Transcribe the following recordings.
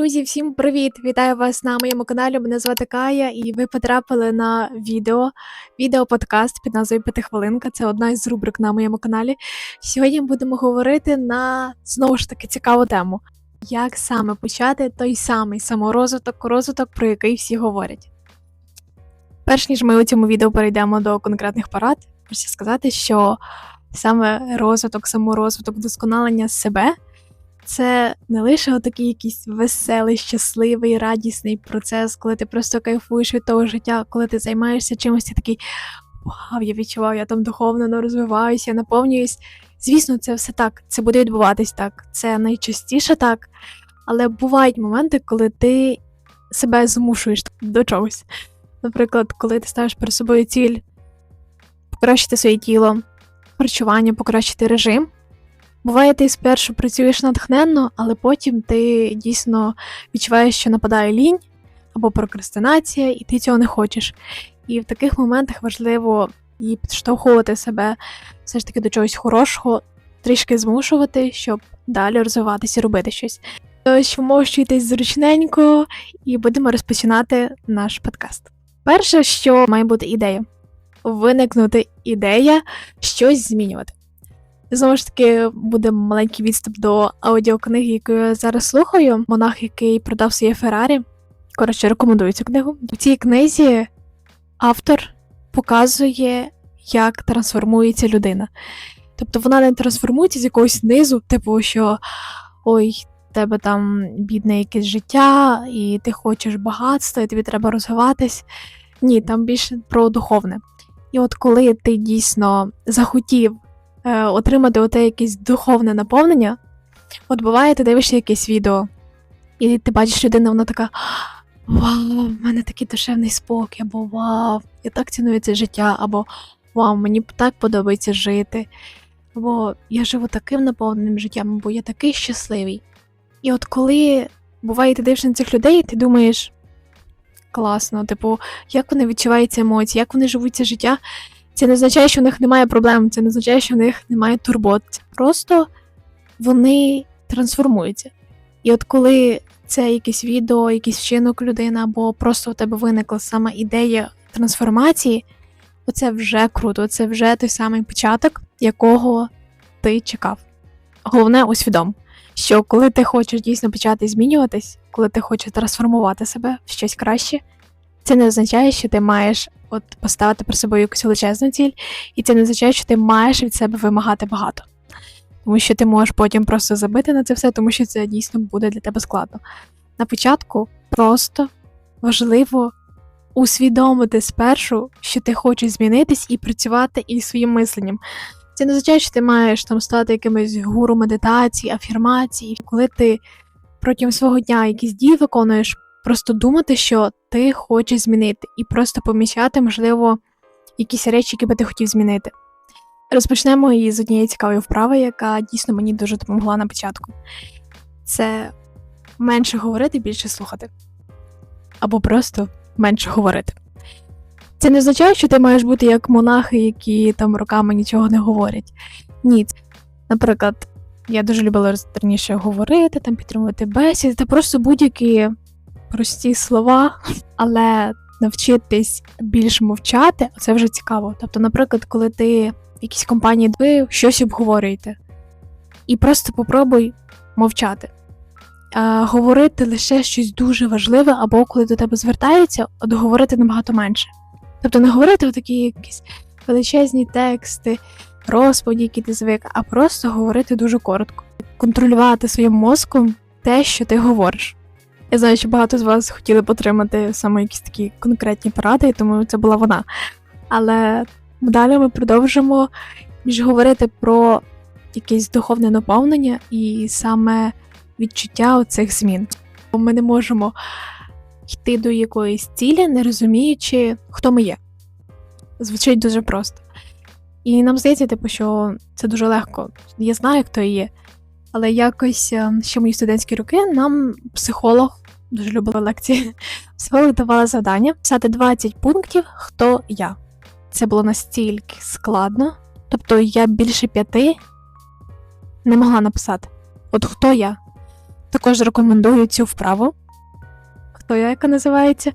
Друзі, всім привіт! Вітаю вас на моєму каналі. Мене звати Кая, і ви потрапили на відео, відео-подкаст під назвою П'ятихвилинка. Це одна із рубрик на моєму каналі. Сьогодні будемо говорити на знову ж таки цікаву тему: як саме почати той самий саморозвиток, розвиток, про який всі говорять. Перш ніж ми у цьому відео перейдемо до конкретних порад, хочу сказати, що саме розвиток, саморозвиток, вдосконалення себе це не лише отакий якийсь веселий, щасливий, радісний процес, коли ти просто кайфуєш від того життя, коли ти займаєшся чимось, ти такий вау, я відчував, я там духовно розвиваюся, наповнююсь. Звісно, це все так, це буде відбуватись так. Це найчастіше так. Але бувають моменти, коли ти себе змушуєш до чогось. Наприклад, коли ти ставиш перед собою ціль покращити своє тіло, харчування, покращити режим. Буває, ти спершу працюєш натхненно, але потім ти дійсно відчуваєш, що нападає лінь або прокрастинація, і ти цього не хочеш. І в таких моментах важливо і підштовхувати себе все ж таки до чогось хорошого, трішки змушувати, щоб далі розвиватися і робити щось. Тож вмощуйтесь зручненько і будемо розпочинати наш подкаст. Перше, що має бути ідея виникнути ідея щось змінювати. Знову ж таки, буде маленький відступ до аудіокниги, яку я зараз слухаю. Монах, який продав своє Феррарі. Коротше, рекомендую цю книгу. В цій книзі автор показує, як трансформується людина. Тобто вона не трансформується з якогось низу, типу, що ой, тебе там бідне якесь життя, і ти хочеш багатства, і тобі треба розвиватись. Ні, там більше про духовне. І от коли ти дійсно захотів е, отримати оте якесь духовне наповнення, от буває, ти дивишся якесь відео, і ти бачиш людину, вона така. Вау, в мене такий душевний спокій, або вау, я так ціную це життя, або вау, мені так подобається жити. Або я живу таким наповненим життям, або я такий щасливий. І от коли буває, ти дивишся на цих людей, ти думаєш класно, типу, як вони відчувають ці емоції, як вони живуть це життя. Це не означає, що в них немає проблем, це не означає, що в них немає турбот. Просто вони трансформуються. І от коли це якесь відео, якийсь вчинок людини, або просто у тебе виникла саме ідея трансформації, оце вже круто, це вже той самий початок, якого ти чекав. Головне, усвідом, що коли ти хочеш дійсно почати змінюватись, коли ти хочеш трансформувати себе в щось краще, це не означає, що ти маєш от поставити перед собою якусь величезну ціль, і це не означає, що ти маєш від себе вимагати багато. Тому що ти можеш потім просто забити на це все, тому що це дійсно буде для тебе складно. На початку просто важливо усвідомити спершу, що ти хочеш змінитись і працювати із своїм мисленням. Це не означає, що ти маєш там стати якимось гуру медитації, афірмації, коли ти протягом свого дня якісь дії виконуєш, просто думати, що ти хочеш змінити, і просто помічати, можливо, якісь речі, які би ти хотів змінити. Розпочнемо із однієї цікавої вправи, яка дійсно мені дуже допомогла на початку. Це менше говорити, більше слухати. Або просто менше говорити. Це не означає, що ти маєш бути як монахи, які там роками нічого не говорять. Ні. Наприклад, я дуже любила раніше говорити, там підтримувати бесіди, та просто будь-які прості слова, але навчитись більш мовчати, це вже цікаво. Тобто, наприклад, коли ти в якійсь компанії ви щось обговорюєте, і просто попробуй мовчати. А, говорити лише щось дуже важливе, або коли до тебе звертаються, от говорити набагато менше. Тобто не говорити такі якісь величезні тексти, розповіді, які ти звик, а просто говорити дуже коротко, контролювати своїм мозком те, що ти говориш. Я знаю, що багато з вас хотіли б отримати саме якісь такі конкретні поради, тому це була вона. Але далі ми продовжимо більш говорити про якесь духовне наповнення і саме відчуття оцих змін. Ми не можемо йти до якоїсь цілі, не розуміючи, хто ми є. Звучить дуже просто. І нам здається, типу, що це дуже легко. Я знаю, хто є. Але якось ще мої студентські роки нам психолог дуже любила лекції. Психолог давала завдання писати 20 пунктів, хто я. Це було настільки складно, Тобто я більше п'яти не могла написати. От хто я? Також рекомендую цю вправу. Хто я, яка називається?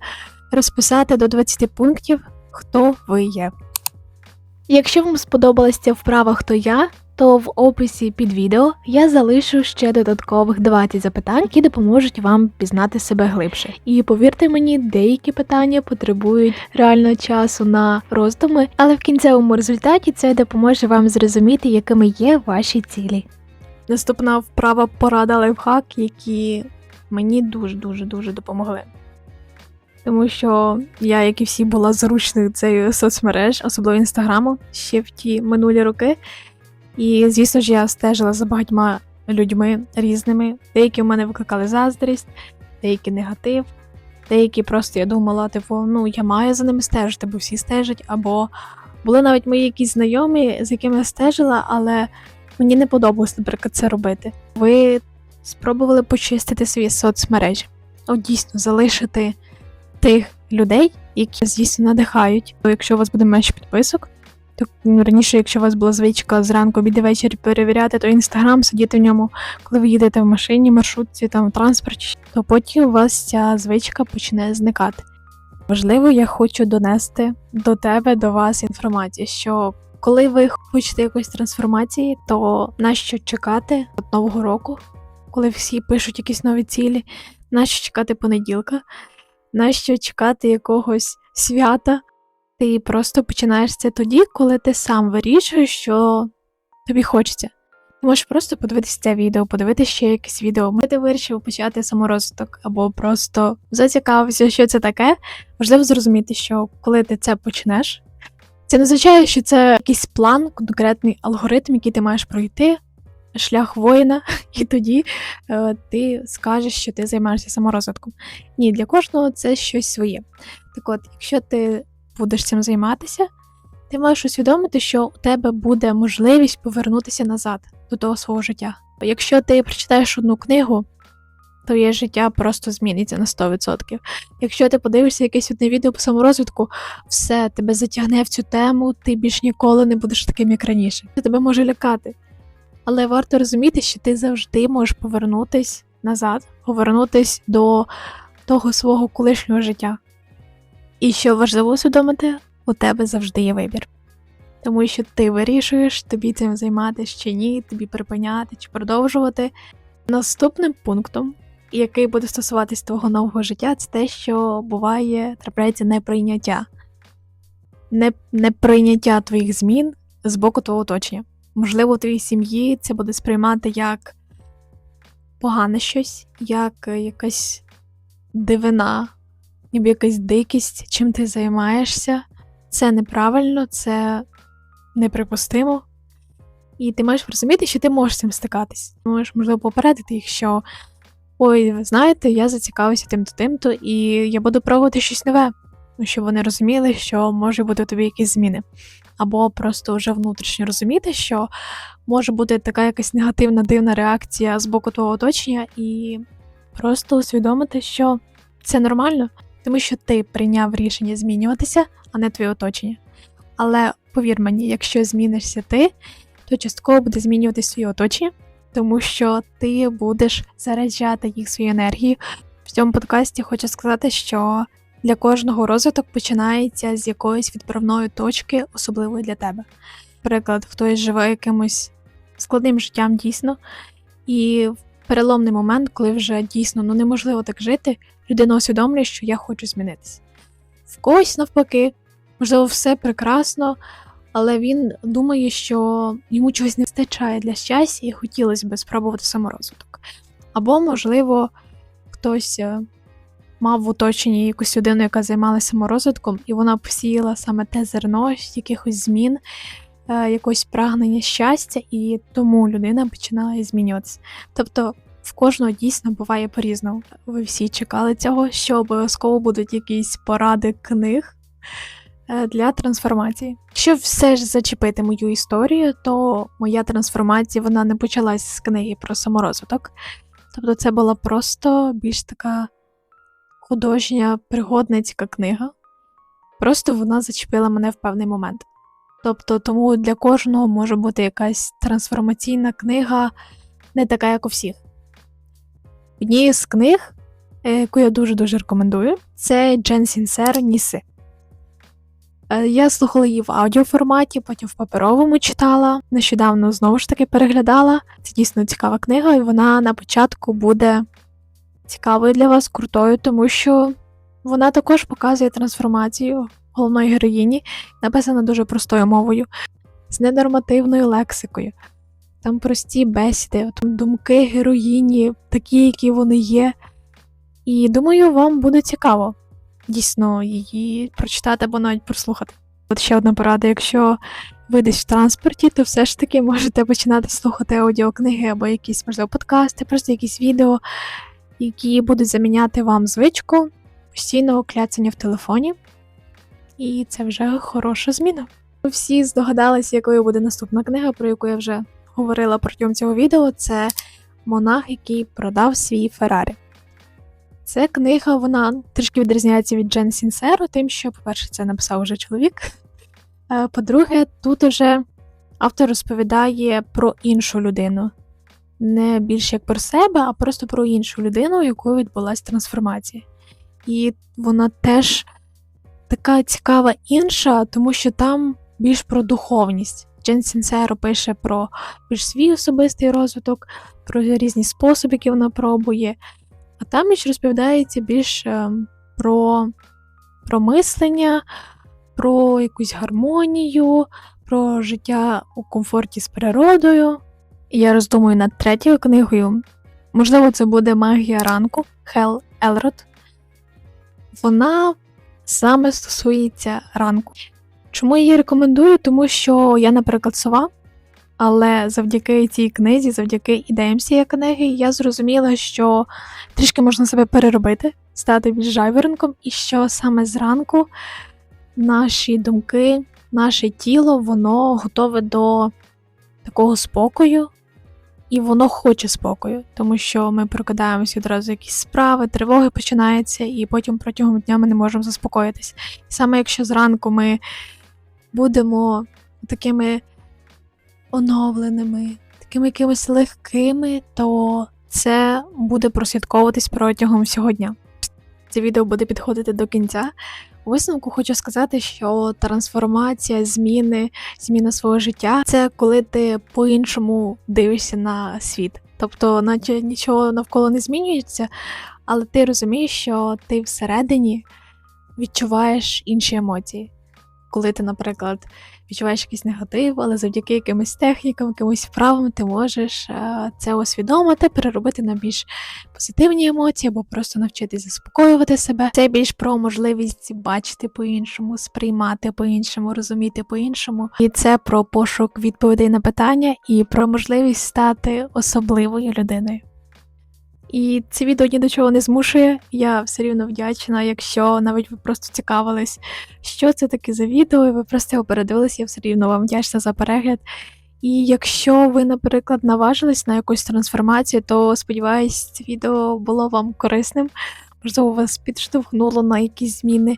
Розписати до 20 пунктів, хто ви є. Якщо вам сподобалася ця вправа Хто я, то в описі під відео я залишу ще додаткових 20 запитань, які допоможуть вам пізнати себе глибше. І повірте мені, деякі питання потребують реально часу на роздуми, але в кінцевому результаті це допоможе вам зрозуміти, якими є ваші цілі. Наступна вправа порада лайфхак, які мені дуже дуже дуже допомогли. Тому що я, як і всі, була заручною цією соцмереж, особливо інстаграму, ще в ті минулі роки. І, звісно ж, я стежила за багатьма людьми різними. Деякі в мене викликали заздрість, деякі негатив, деякі просто я думала, типу, ну я маю за ними стежити, бо всі стежать. Або були навіть мої якісь знайомі, з якими я стежила, але мені не подобалось, наприклад, це робити. Ви спробували почистити свої соцмережі, от дійсно залишити тих людей, які дійсно надихають. То якщо у вас буде менше підписок, то ну, раніше, якщо у вас була звичка зранку обід і ввечері перевіряти, то інстаграм, сидіти в ньому, коли ви їдете в машині, маршрутці, там в транспорті, то потім у вас ця звичка почне зникати. Важливо, я хочу донести до тебе, до вас інформацію, що коли ви хочете якоїсь трансформації, то нащо чекати нового року, коли всі пишуть якісь нові цілі, нащо чекати понеділка, нащо чекати якогось свята. Ти просто починаєш це тоді, коли ти сам вирішуєш, що тобі хочеться. Ти можеш просто подивитися це відео, подивитися ще якесь відео. Ми ти вирішив почати саморозвиток, або просто зацікавився, що це таке. Важливо зрозуміти, що коли ти це почнеш, це не означає, що це якийсь план, конкретний алгоритм, який ти маєш пройти, шлях воїна, і тоді е, ти скажеш, що ти займаєшся саморозвитком. Ні, для кожного це щось своє. Так от, якщо ти будеш цим займатися, ти можеш усвідомити, що у тебе буде можливість повернутися назад до того свого життя. Якщо ти прочитаєш одну книгу, твоє життя просто зміниться на 100%. Якщо ти подивишся якесь одне відео по саморозвитку, все тебе затягне в цю тему, ти більш ніколи не будеш таким, як раніше. Це тебе може лякати. Але варто розуміти, що ти завжди можеш повернутись назад, повернутись до того свого колишнього життя. І що важливо усвідомити, у тебе завжди є вибір. Тому що ти вирішуєш, тобі цим займатися чи ні, тобі припиняти чи продовжувати. Наступним пунктом, який буде стосуватись твого нового життя, це те, що буває, трапляється неприйняття. Не, неприйняття твоїх змін з боку твого оточення. Можливо, у твоїй сім'ї це буде сприймати як погане щось, як якась дивина, ніби якась дикість, чим ти займаєшся. Це неправильно, це неприпустимо. І ти маєш розуміти, що ти можеш цим стикатись. Ти можеш, можливо, попередити їх, що ой, ви знаєте, я зацікавився тим-то, тим-то, і я буду пробувати щось нове, щоб вони розуміли, що може бути тобі якісь зміни. Або просто вже внутрішньо розуміти, що може бути така якась негативна дивна реакція з боку твого оточення, і просто усвідомити, що це нормально, тому що ти прийняв рішення змінюватися, а не твоє оточення. Але повір мені, якщо змінишся ти, то частково буде змінюватися своє оточення, тому що ти будеш заряджати їх свою енергію. В цьому подкасті хочу сказати, що для кожного розвиток починається з якоїсь відправної точки, особливої для тебе. Наприклад, хтось живе якимось складним життям дійсно, і в переломний момент, коли вже дійсно ну неможливо так жити, людина усвідомлює, що я хочу змінитися. В когось навпаки, можливо, все прекрасно, але він думає, що йому чогось не вистачає для щастя і хотілося б спробувати саморозвиток. Або, можливо, хтось е, мав в оточенні якусь людину, яка займалася саморозвитком, і вона посіяла саме те зерно якихось змін, е, якогось прагнення щастя, і тому людина починає змінюватися. Тобто в кожного дійсно буває по-різному. Ви всі чекали цього, що обов'язково будуть якісь поради книг е, для трансформації. Якщо все ж зачепити мою історію, то моя трансформація вона не почалась з книги про саморозвиток. Тобто це була просто більш така художня пригодницька книга. Просто вона зачепила мене в певний момент. Тобто, тому для кожного може бути якась трансформаційна книга, не така, як у всіх. Однією з книг, е, яку я дуже-дуже рекомендую, це Джен Сінсер Ніси. Е, Я слухала її в аудіоформаті, потім в паперовому читала. Нещодавно знову ж таки переглядала. Це дійсно цікава книга, і вона на початку буде цікавою для вас, крутою, тому що вона також показує трансформацію головної героїні, написана дуже простою мовою, з ненормативною лексикою. Там прості бесіди, там думки героїні, такі, які вони є. І думаю, вам буде цікаво дійсно її прочитати або навіть прослухати. От ще одна порада: якщо ви десь в транспорті, то все ж таки можете починати слухати аудіокниги або якісь, можливо, подкасти, просто якісь відео, які будуть заміняти вам звичку постійного кляцання в телефоні. І це вже хороша зміна. Ви всі здогадалися, якою буде наступна книга, про яку я вже говорила протягом цього відео. Це монах, який продав свій Феррарі. Це книга, вона трішки відрізняється від Джен Сінсеро, тим, що, по-перше, це написав уже чоловік. Е, По-друге, тут уже автор розповідає про іншу людину. Не більше як про себе, а просто про іншу людину, у якої відбулася трансформація. І вона теж така цікава інша, тому що там більш про духовність. Джен Сінсеро пише про більш свій особистий розвиток, про різні способи, які вона пробує. А там більш розповідається більш е, про, про мислення, про якусь гармонію, про життя у комфорті з природою. Я роздумую над третьою книгою. Можливо, це буде магія ранку Хел Елрод. Вона саме стосується ранку. Чому я її рекомендую? Тому що я, наприклад, сова, але завдяки цій книзі, завдяки ідеям цієї книги, я зрозуміла, що трішки можна себе переробити, стати більш жайворонком, і що саме зранку наші думки, наше тіло, воно готове до такого спокою, і воно хоче спокою, тому що ми прокидаємося одразу якісь справи, тривоги починаються, і потім протягом дня ми не можемо заспокоїтись. І саме якщо зранку ми будемо такими оновленими, такими якимись легкими, то це буде прослідковуватись протягом всього дня. Це відео буде підходити до кінця. У висновку хочу сказати, що трансформація, зміни, зміна свого життя це коли ти по-іншому дивишся на світ. Тобто, наче нічого навколо не змінюється, але ти розумієш, що ти всередині відчуваєш інші емоції. Коли ти, наприклад, відчуваєш якийсь негатив, але завдяки якимось технікам, якимось вправам ти можеш е, це усвідомити, переробити на більш позитивні емоції, або просто навчитись заспокоювати себе. Це більш про можливість бачити по-іншому, сприймати по-іншому, розуміти по-іншому. І це про пошук відповідей на питання і про можливість стати особливою людиною. І це відео ні до чого не змушує. Я все рівно вдячна, якщо навіть ви просто цікавились, що це таке за відео, і ви просто його передивились, я все рівно вам вдячна за перегляд. І якщо ви, наприклад, наважились на якусь трансформацію, то сподіваюсь, це відео було вам корисним, можливо, вас підштовхнуло на якісь зміни.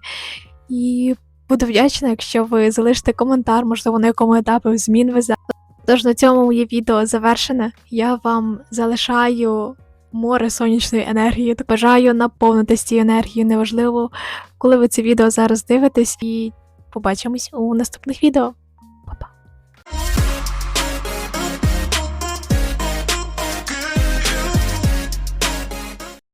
І буду вдячна, якщо ви залишите коментар, можливо, на якому етапі змін ви зараз. Тож на цьому моє відео завершене. Я вам залишаю море сонячної енергії. Бажаю наповнитись цією енергією. Неважливо, коли ви це відео зараз дивитесь, і побачимось у наступних відео.